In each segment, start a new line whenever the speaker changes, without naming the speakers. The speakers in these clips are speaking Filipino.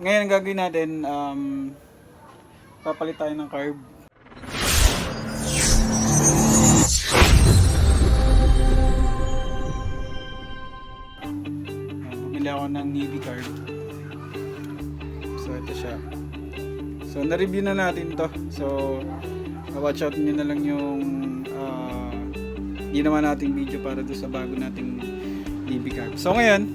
ngayon ang gagawin natin, um, papalit tayo ng carb. Bumili ako ng Navy carb. So, ito siya. So, na-review na natin to. So, watch out nyo na lang yung ah, ginawa nating video para doon sa bago nating Navy carb. So, ngayon,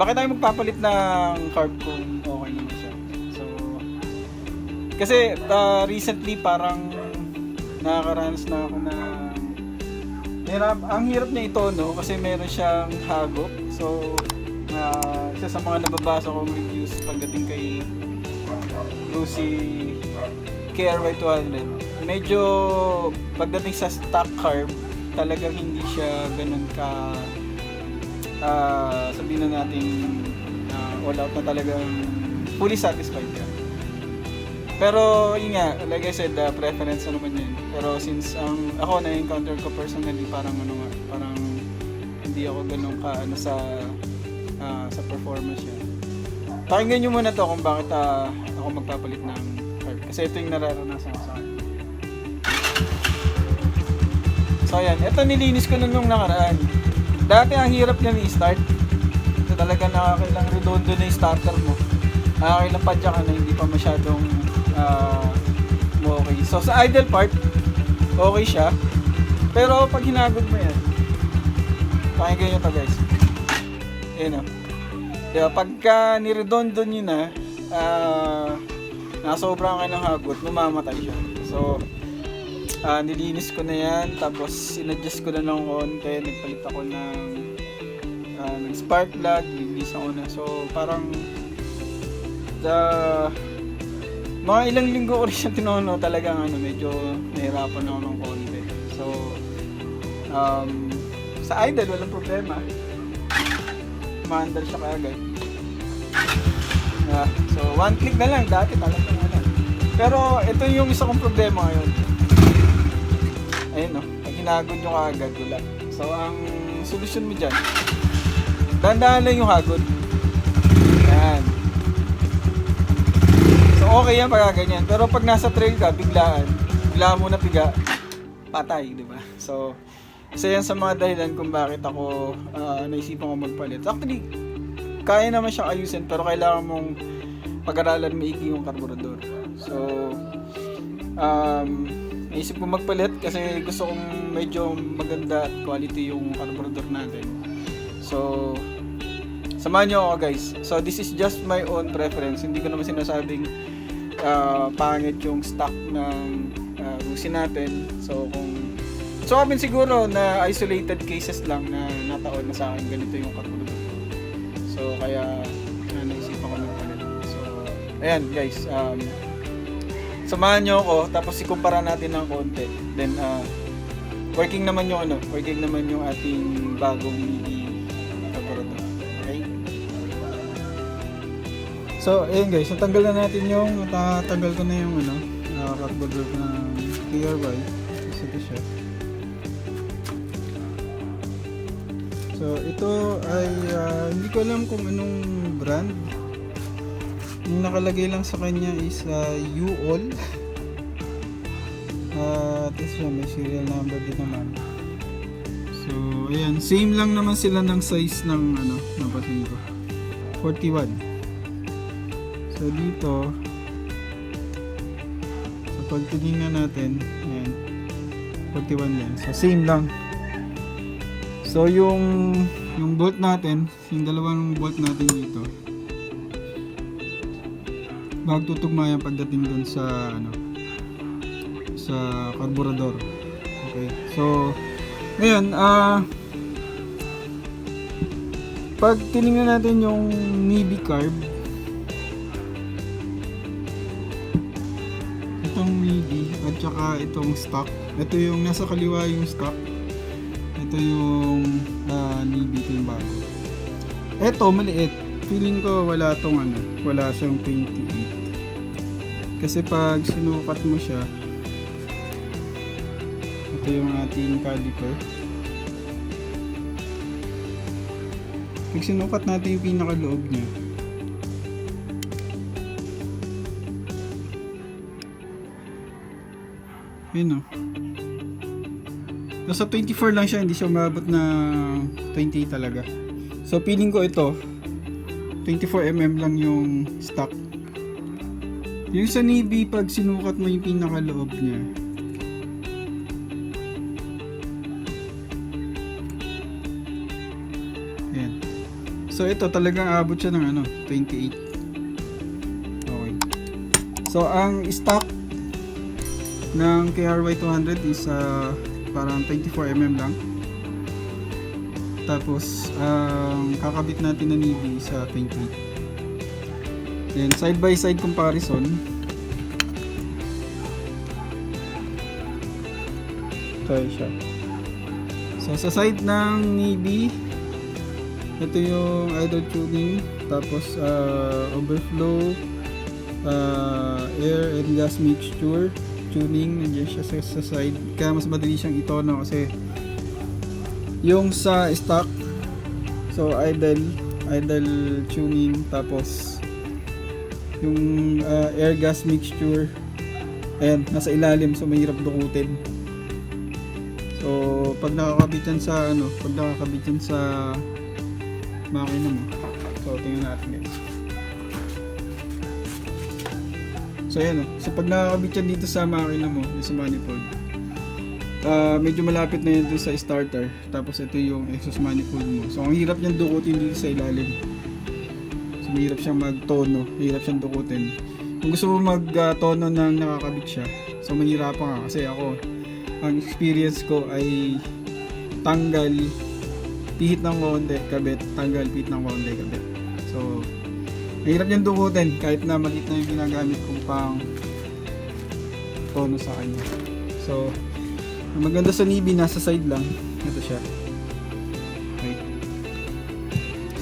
bakit tayo magpapalit ng carb kung okay naman siya? So, kasi uh, recently parang nakakaranas na ako na hirap, ang hirap niya ito no kasi meron siyang hagop. So, uh, isa sa mga nababasa kong reviews pagdating kay Lucy KRY 200 medyo pagdating sa stock carb talagang hindi siya ganun ka ah sabihin na natin ah, all out na talagang fully satisfied ka. Pero yun nga, like I said, uh, preference na naman yun. Pero since ang ako na-encounter ko personally, parang ano nga, parang hindi ako ganun ka ano sa ah, sa performance niya. Pakinggan nyo muna to kung bakit ah, ako magpapalit ng carb. Kasi ito yung nararanasan sa akin. So ayan, ito nilinis ko nun nung nakaraan. Dati ang hirap niya i-start. Ito talaga nakakailang redondo na yung starter mo. Nakakailang padya ka na hindi pa masyadong mo okay. So sa idle part, okay siya. Pero pag hinagod mo yan, pakinggan nyo to guys. Ayan o. Diba, pagka niredondo nyo na, ah, nasobrang ka ng hagot, mamamatay siya. So, ah nilinis ko na yan, tapos sinadjust ko na ng konti, nagpalit ako ng, ng spark plug, nilinis ako na. So, parang, the, mga ilang linggo ko rin siya tinono, talagang ano, medyo nahirapan ako ng konti. So, um, sa idle, walang problema. Maandar siya kaagad. Ah, so, one click na lang. Dati talagang ano. Pero, ito yung isa kong problema ngayon. Ayun no, hinagod nyo kaagad, wala. So, ang solusyon mo dyan, dandahan lang yung hagod. Yan. So, okay yan pag ganyan. Pero pag nasa trail ka, biglaan, biglaan mo na piga, patay, di ba? So, isa yan sa mga dahilan kung bakit ako ah, naisipan ko magpalit. Actually, kaya naman siyang ayusin pero kailangan mong pag-aralan maigi yung karburador. So, um, naisip ko magpalit kasi gusto kong medyo maganda at quality yung carburetor natin. So, samahan nyo ako guys. So, this is just my own preference. Hindi ko naman sinasabing ah, pangit yung stock ng uh, Rusi natin. So, kung So, kami siguro na isolated cases lang na nataon na sa akin ganito yung carburetor. So, kaya uh, naisipan ko magpalit. So, ayan guys. Um, samahan nyo ako tapos ikumpara natin ng konti. Then uh, working naman yung ano working naman yung ating bagong mini carburetor okay? So ayun guys natanggal na natin yung natanggal ko na yung ano uh, carburetor ng KRY so ito siya. So ito ay uh, hindi ko alam kung anong brand yung nakalagay lang sa kanya is uh, U-All. Uh, tapos siya, may serial number din naman. So, ayan. Same lang naman sila ng size ng ano, napasin ko. 41. So, dito, sa pagtingin natin, ayan, 41 din. So, same lang. So, yung yung bolt natin, yung dalawang bolt natin dito, magtutugma yan pagdating dun sa ano sa karburador. Okay. So ngayon ah pag tiningnan natin yung Navy carb itong Navy at saka itong stock ito yung nasa kaliwa yung stock ito yung uh, Navy ito yung bago ito maliit feeling ko wala tong ano, wala siyang 28. Kasi pag sinukat mo siya, ito yung ating caliper. Pag sinukat natin yung pinakaloob niya, Yun o. Oh. Nasa 24 lang siya, hindi siya umabot na 28 talaga. So feeling ko ito, 24mm lang yung stock. Yung sa Navy, pag sinukat mo yung pinakaloob niya, Ayan. So ito talagang abot siya ng ano, 28. Okay. So ang stock ng KRY 200 is ah, parang 24mm lang. Tapos ang kakabit natin na Navy sa 28. Then side by side comparison. Ito siya. So sa side ng Navy, ito yung idle tuning, tapos uh, overflow, uh, air and gas mixture tuning, nandiyan siya sa, sa side. Kaya mas madali siyang itono kasi yung sa stock, so idle, idle tuning, tapos yung uh, air gas mixture, ayan, nasa ilalim so mahirap dukutin. So, pag nakakabit yan sa ano, pag nakakabit yan sa makina mo. So, tingnan natin guys. So, ayan o. So, pag nakakabit yan dito sa makina mo, sa manifold, ah medyo malapit na yun dun sa starter. Tapos, ito yung exhaust manifold mo. So, ang hirap niyang dukutin dito sa ilalim. So, mahirap siyang magtono. Mahirap siyang dukutin. Kung gusto mo mag-tono ng nakakabit siya, so mahirapan ka. Kasi ako, ang experience ko ay tanggal pihit ng konti, kabit, tanggal, pihit ng konti, kabit. So, mahirap niyang dukutin kahit na maliit na yung ginagamit kong pang tono sa kanya. So, ang maganda sa Nibi, nasa side lang. Ito siya. Okay.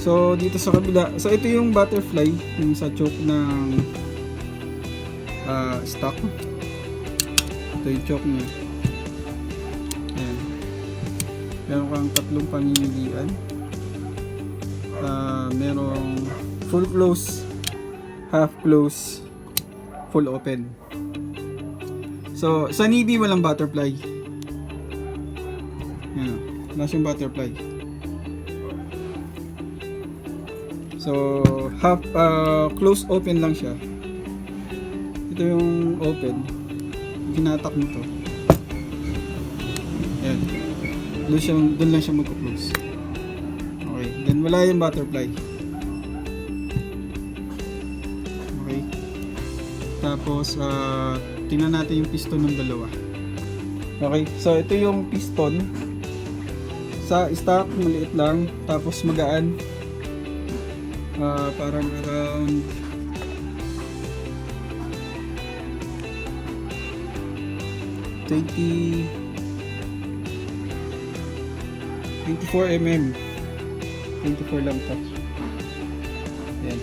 So, dito sa kabila. So, ito yung butterfly, yung sa choke ng ah, stock. Ito yung choke niya. Ayan. Meron kang tatlong pamimilian. Ah, merong full close, half close, full open. So, sa Navy walang butterfly. Siyang butterfly. So, half ah, close open lang siya. Ito yung open. Ginatak mo to. Yan. Doon, siya, doon lang siya magko-close. Okay. Then wala yung butterfly. Okay. Tapos, ah, tingnan natin yung piston ng dalawa. Okay. So, ito yung piston. Sa stock, maliit lang. Tapos, magaan. Ah, parang around 20 24 mm 24 lang to yan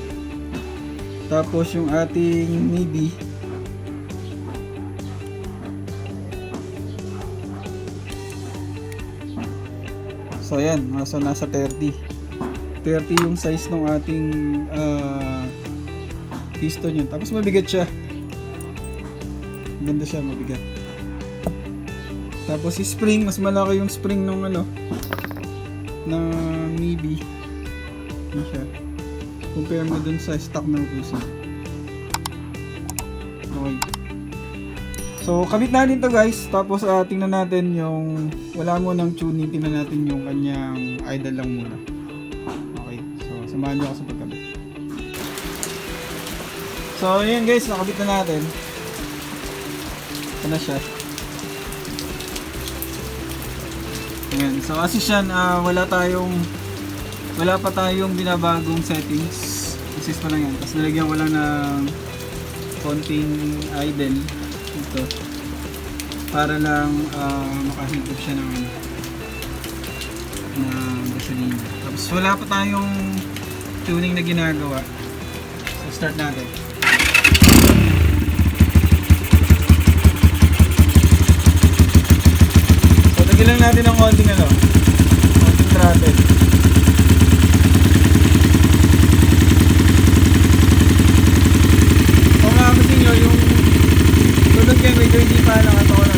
tapos yung ating MIDI so yan nasa nasa 30 30 yung size ng ating ah, piston yun tapos mabigat siya. Ganda siya mabigat. Tapos si spring, mas malaki yung spring nung ano na maybe yun siya. Compare mo dun sa stock ng Cruise okay so kabit natin to guys tapos ah, tingnan natin yung wala mo ng tuning tingnan natin yung kanyang idle lang muna okay so samahan nyo ako sa pagkabit so yun guys nakabit na natin ito na siya Ayan. So kasi siyan, ah, wala tayong wala pa tayong binabagong settings. Assist pa lang yan. Tapos nilagyan ko lang ng konting idle ito para lang uh, makahigop siya ng ano, ng gasolina. Tapos wala pa tayong tuning na ginagawa. So start natin. So lagyan lang natin ng konting ano, konting throttle. Kung mapapansin nyo, yung tulog kayo medyo hindi pa nakatawa na.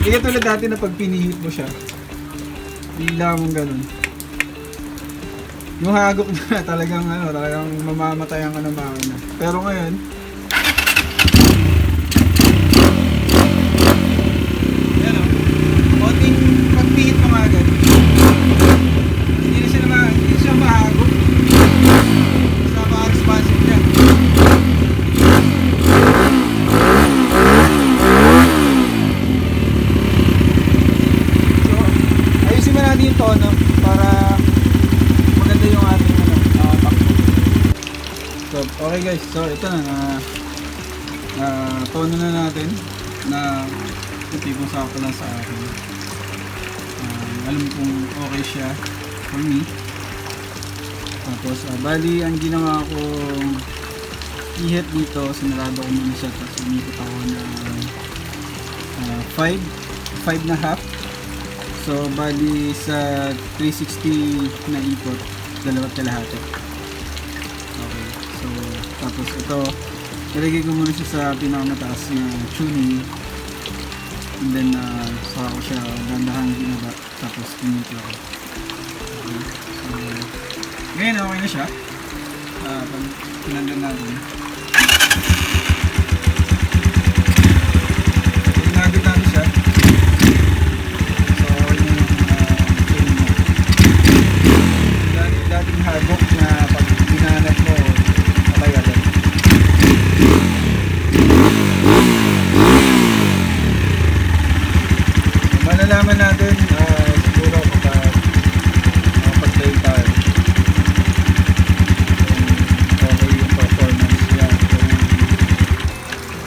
Kaya tulad dati na pag pinihit mo siya, bigla mong ganun. Yung hagok na talagang ano, talagang mamamatay ang ano makina. Pero ngayon, yan o, konting pagpihit mo nga agad. Hindi na siya, ma hindi siya mahagok. Basta maka-responsive niya. So, ayusin mo natin yung tono para maganda yung ating ano, uh, takbo. So, okay guys. So, ito na. na uh, tono na natin na yung sakto lang sa akin. Um, alam kong okay siya for me. Tapos, ah, bali, ang ginawa ko ihit dito, sinarado ko muna siya tapos umikot ako na 5 5 na half So, bali sa 360 na ikot, dalawat kalahati. Tapos ito, ilagay ko muna siya sa pinakamataas na tuning. And then, uh, saka ko siya dandahan ginaba. Tapos, pinito ako. Okay. So, ngayon, okay na siya. Uh, pag pinandan natin. Pinagod natin siya. So, yun yung uh, tuning niya. Dati, dating hagok na pag binanat mo, patay agad. Malalaman natin ah, siguro kapag makapag-trail tayo. Kung okay yung performance niya. Kung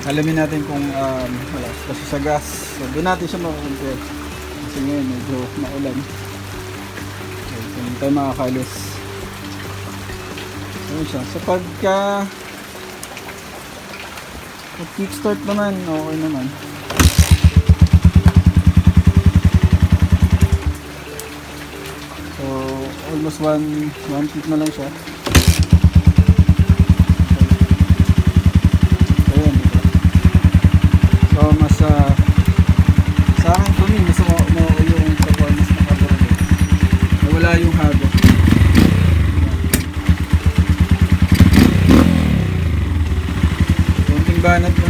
alamin natin kung um, wala, kasi sa gas. So, doon natin siya makakompare. Kasi ngayon medyo maulan. So, hindi tayo makakalis. Ayun siya. So pagka pag kickstart naman, okay naman. One, one click na lang siya. Diba? So, mas, ah, sa akin, for me, mas mo, mo yung performance ng carburetor. Na wala yung hagok. Kunting banat